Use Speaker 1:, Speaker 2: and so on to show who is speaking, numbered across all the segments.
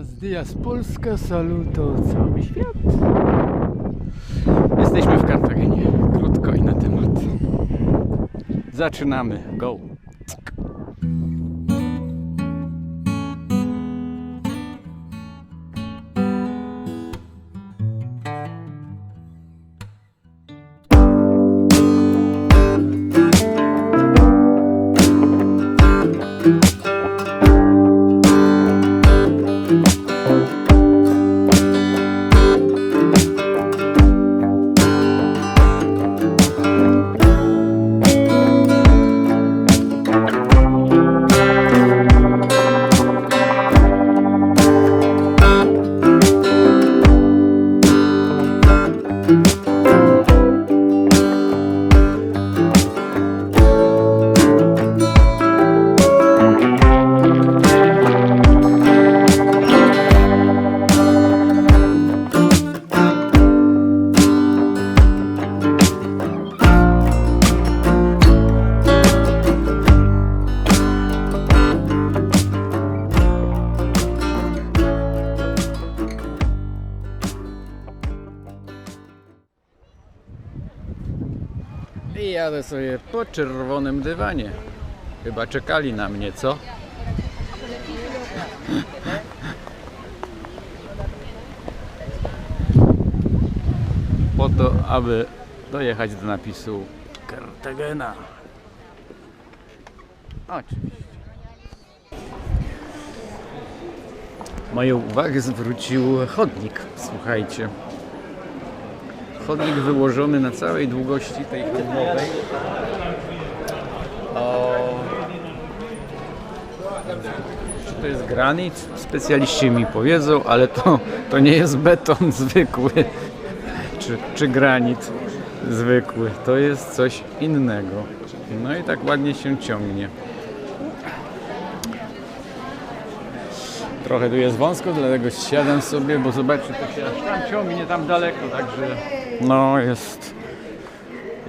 Speaker 1: Buenos dias Polska, saluto cały świat. Jesteśmy w Kartagenie. Krótko i na temat. Zaczynamy. Go! Thank you. I jadę sobie po czerwonym dywanie. Chyba czekali na mnie, co? Po to, aby dojechać do napisu Cartagena. Oczywiście. Moją uwagę zwrócił chodnik. Słuchajcie chodnik wyłożony na całej długości tej handlowej. O... Czy to jest granit? Specjaliści mi powiedzą, ale to, to nie jest beton zwykły czy, czy granit zwykły. To jest coś innego. No i tak ładnie się ciągnie. Trochę tu jest wąsko, dlatego siadam sobie, bo zobaczcie, to się aż tam ciągnie, tam daleko, także no jest,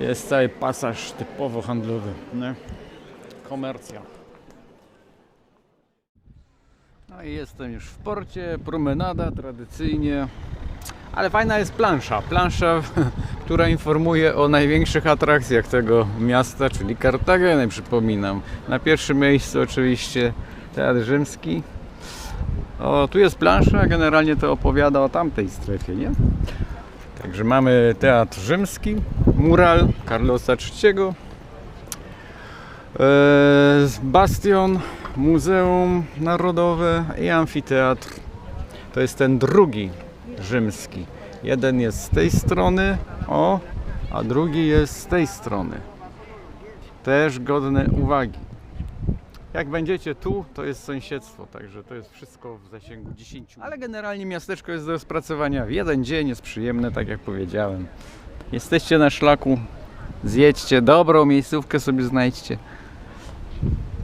Speaker 1: jest cały pasaż typowo handlowy, nie? Komercja. No i jestem już w porcie, promenada tradycyjnie, ale fajna jest plansza, plansza, która informuje o największych atrakcjach tego miasta, czyli Kartageny, przypominam. Na pierwszym miejscu oczywiście Teatr Rzymski, o, tu jest plansza, generalnie to opowiada o tamtej strefie, nie? Także mamy Teatr Rzymski, mural Carlosa III, e, bastion, Muzeum Narodowe i amfiteatr. To jest ten drugi rzymski. Jeden jest z tej strony, o, a drugi jest z tej strony. Też godne uwagi. Jak będziecie tu, to jest sąsiedztwo, także to jest wszystko w zasięgu 10. Ale generalnie miasteczko jest do spracowania w jeden dzień, jest przyjemne, tak jak powiedziałem. Jesteście na szlaku, zjedźcie dobrą miejscówkę sobie znajdźcie.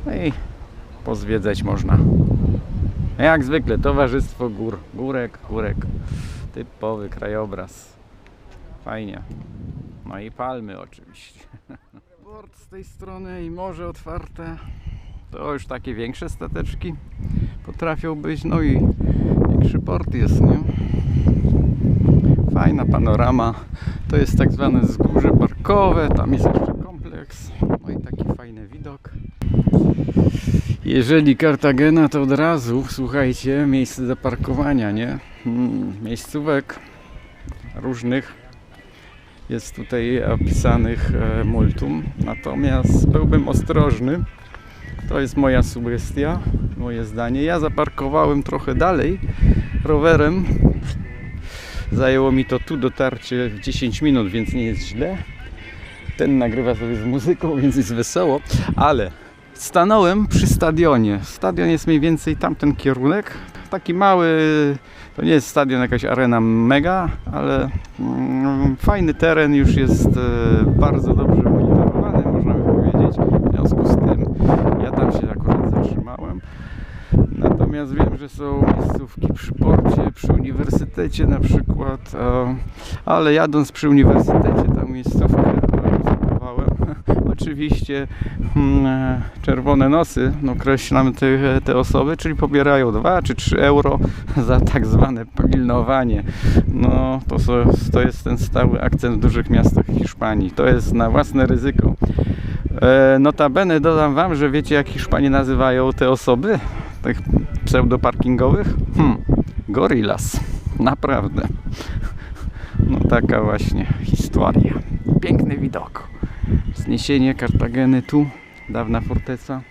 Speaker 1: No i pozwiedzać można. Jak zwykle, towarzystwo gór, górek, górek. Typowy krajobraz. Fajnie. No i palmy oczywiście. Port z tej strony i morze otwarte to już takie większe stateczki potrafią być, no i większy port jest, nie? Fajna panorama, to jest tak zwane wzgórze parkowe, tam jest jeszcze kompleks, no i taki fajny widok. Jeżeli Kartagena, to od razu, słuchajcie, miejsce do parkowania, nie? Hmm, miejscówek różnych jest tutaj opisanych e, multum, natomiast byłbym ostrożny, to jest moja sugestia, moje zdanie. Ja zaparkowałem trochę dalej rowerem. Zajęło mi to tu dotarcie w 10 minut, więc nie jest źle. Ten nagrywa sobie z muzyką, więc jest wesoło, ale stanąłem przy stadionie. Stadion jest mniej więcej tamten kierunek. Taki mały, to nie jest stadion, jakaś arena mega, ale mm, fajny teren już jest e, bardzo dobrze monitorowany, można by powiedzieć. W związku z tym ja tam się akurat zatrzymałem. Natomiast wiem, że są miejscówki przy porcie, przy uniwersytecie na przykład, ale jadąc przy uniwersytecie tam miejscówkę rezerwowałem. oczywiście mm, e, czerwone nosy no, określam te, te osoby, czyli pobierają 2 czy 3 euro za tak zwane pilnowanie. No to, to jest ten stały akcent w dużych miastach Hiszpanii. To jest na własne ryzyko. E, notabene dodam wam, że wiecie jak Hiszpanie nazywają te osoby, tych pseudoparkingowych? Hmm, gorillas. Naprawdę. No taka właśnie historia. Piękny widok. Zniesienie Kartageny tu, dawna forteca.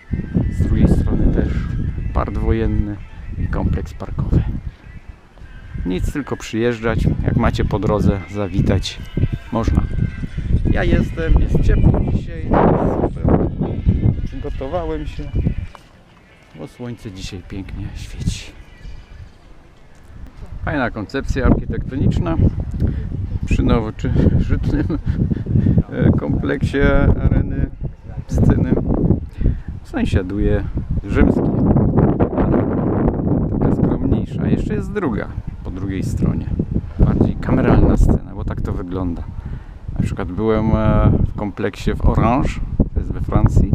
Speaker 1: Z drugiej strony też part wojenny i kompleks parkowy. Nic, tylko przyjeżdżać. Jak macie po drodze, zawitać można. Ja jestem, jest ciepło dzisiaj. Super. Przygotowałem się, bo słońce dzisiaj pięknie świeci. Fajna koncepcja architektoniczna przy nowożytnym e, kompleksie areny sceny sąsiaduje rzymski. Taka skromniejsza. Jeszcze jest druga po drugiej stronie. Bardziej kameralna scena, bo tak to wygląda. Na przykład byłem e, w kompleksie w Orange, to jest we Francji.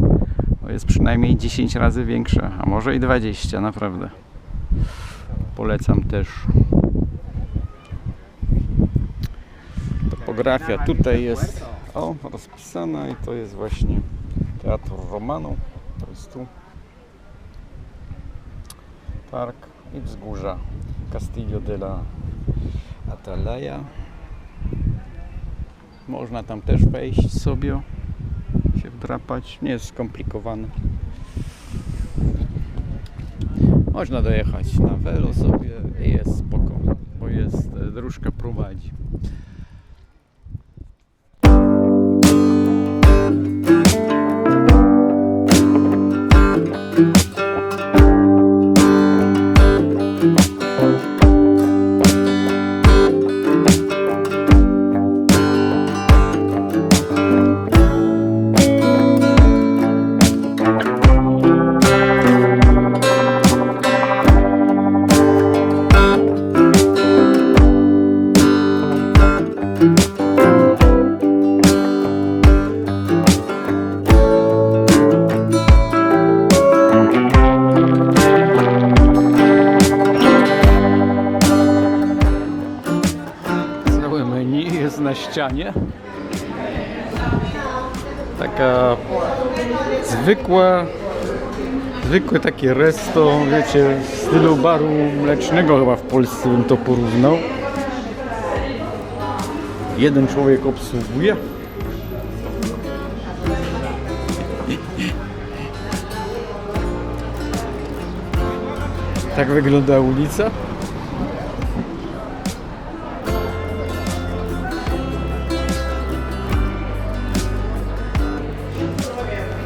Speaker 1: Jest przynajmniej 10 razy większe, a może i 20, naprawdę. Polecam też. Topografia tutaj jest o, rozpisana i to jest właśnie Teatr Romanu. To jest tu. Park i wzgórza Castillo de la Atalaya. Można tam też wejść sobie, się wdrapać. Nie jest skomplikowane. Można dojechać na welo sobie i jest spoko, bo jest e, dróżka prowadzi. Ścianie. Taka zwykła, zwykłe takie resto, wiecie, w stylu baru mlecznego chyba w Polsce bym to porównał. Jeden człowiek obsługuje. Tak wygląda ulica.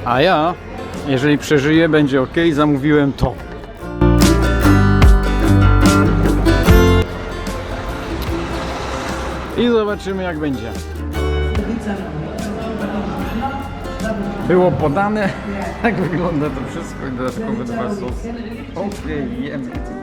Speaker 1: A ja, jeżeli przeżyję, będzie ok, zamówiłem to. I zobaczymy jak będzie. Było podane, jak wygląda to wszystko i dodatkowe dwa sosy. Okej, jemy.